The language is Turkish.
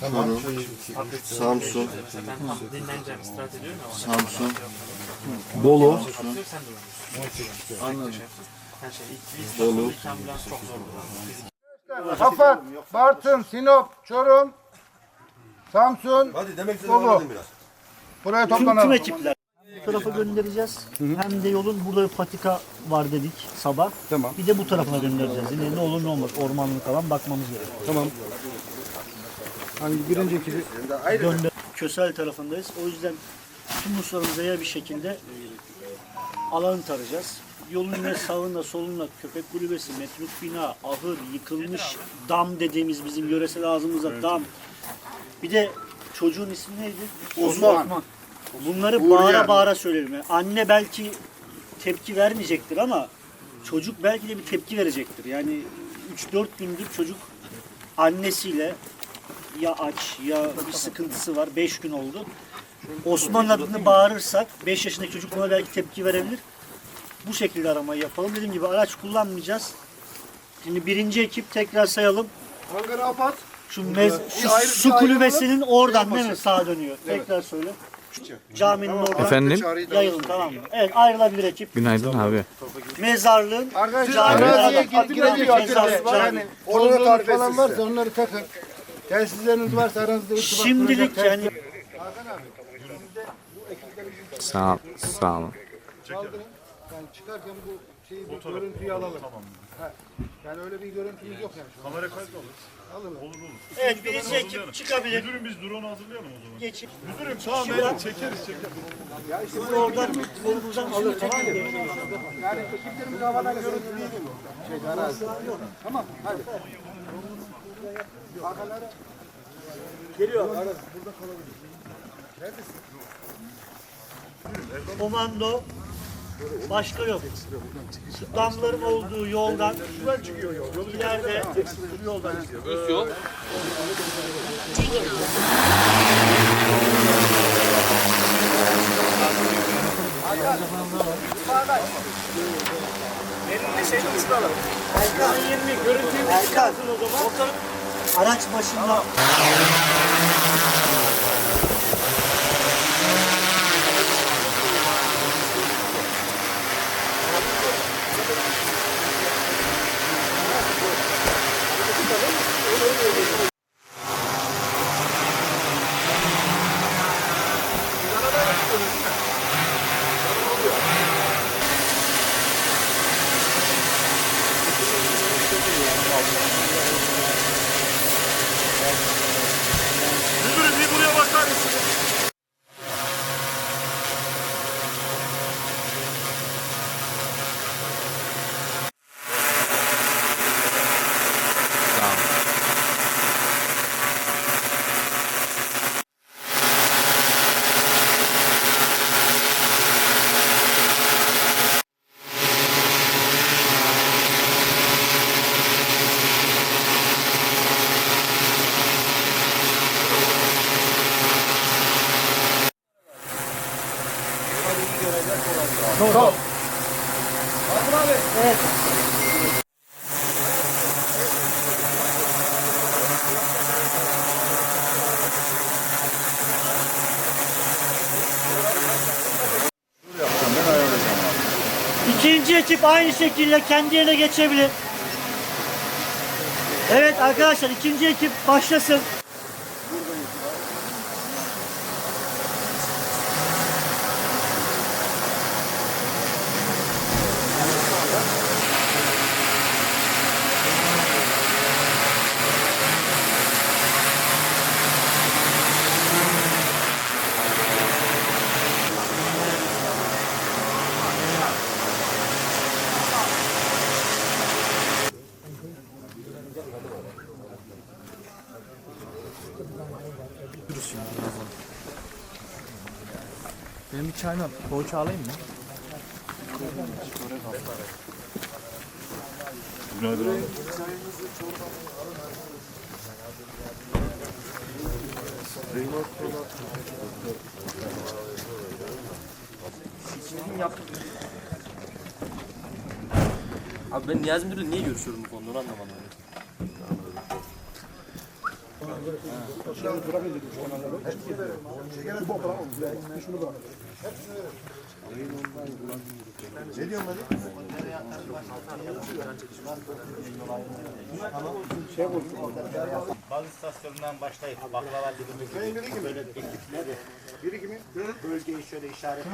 Çorum, Samsun. Samsun, Bolu. Anladım. Şey. Bolu. ilk ambulans çok zor. Afat, Bartın, Sinop, Çorum, Samsun, Hadi demek Bolu. Buraya Tüm, tüm toplanalım. ekipler bu tarafa göndereceğiz. Hem de yolun burada bir patika var dedik sabah. Tamam. Bir de bu tarafına göndereceğiz. Yine ne olur ne olmaz ormanlık alan bakmamız gerekiyor. Tamam. Hangi birinci ekibi? Gönder Kösel tarafındayız. O yüzden tüm uçlarımıza ya bir şekilde e, alanı tarayacağız. Yolun yine sağında solunda köpek kulübesi, metruk bina, ahır, yıkılmış dam dediğimiz bizim yöresel ağzımızda dam. Bir de çocuğun ismi neydi? Osman. Bunları Uğur bağıra yani. bağıra söyleyelim. Yani anne belki tepki vermeyecektir ama çocuk belki de bir tepki verecektir. Yani 3-4 gündür çocuk annesiyle ya aç ya bir sıkıntısı var. 5 gün oldu. Osman adını bağırırsak 5 yaşındaki çocuk buna belki tepki verebilir. Bu şekilde aramayı yapalım. Dediğim gibi araç kullanmayacağız. Şimdi birinci ekip tekrar sayalım. Ankara Afat. Şu, mez, şu ayrı- su bir kulübesinin oradan şey değil mi sağa dönüyor? Tekrar söyle. Caminin oradan Efendim? yayılın tamam mı? Evet ayrılabilir ekip. Günaydın abi. Mezarlığın Arkadaşlar Cami araziye arada- gidilecek Mezar- yerler var. cami. Yani orada falan varsa onları takın. Telsizleriniz varsa aranızda irtibat şimdilik kuracak yani Sağ ol. Sağ olun. Kaldırın. Yani çıkarken bu şeyi bu görüntüyü alalım. Tamam. Yani öyle bir görüntümüz yok yani. şu an. Kamera kaydı alırız. Alın. Olur olur. evet birinci ekip çıkabilir. Müdürüm biz drone hazırlayalım o zaman. Geçip Müdürüm tamam evet çekeriz çekeriz. oradan kolumuzdan alır tamam mı? Yani ekiplerimiz havadan görüntü değil mi? Şey, arazi. Tamam hadi. Hakanlara Komando başka yok. Şu damların olduğu yoldan şuradan çıkıyor yol. İleride şu yoldan çıkıyor. Erkan 20 görüntüyü Erkan o zaman. Araç başında Müdürüm bir buraya bakar mısın? Sağ ol. İkinci ekip aynı şekilde kendi yerine geçebilir. Evet arkadaşlar ikinci ekip başlasın. Çayla poğaça alayım mı? Günaydın abi. Abi ben Niyazi Müdür'le niye görüşüyorum bu konuda onu anlamadım. Şöyle duramayacak şu kanallarda. Bu bok falan olmuş. Şunu bırak. Ne diyorsun hadi? Şey bu. Bal istasyonundan başlayıp baklava dilimizi böyle ekipleri bölgeyi şöyle işaret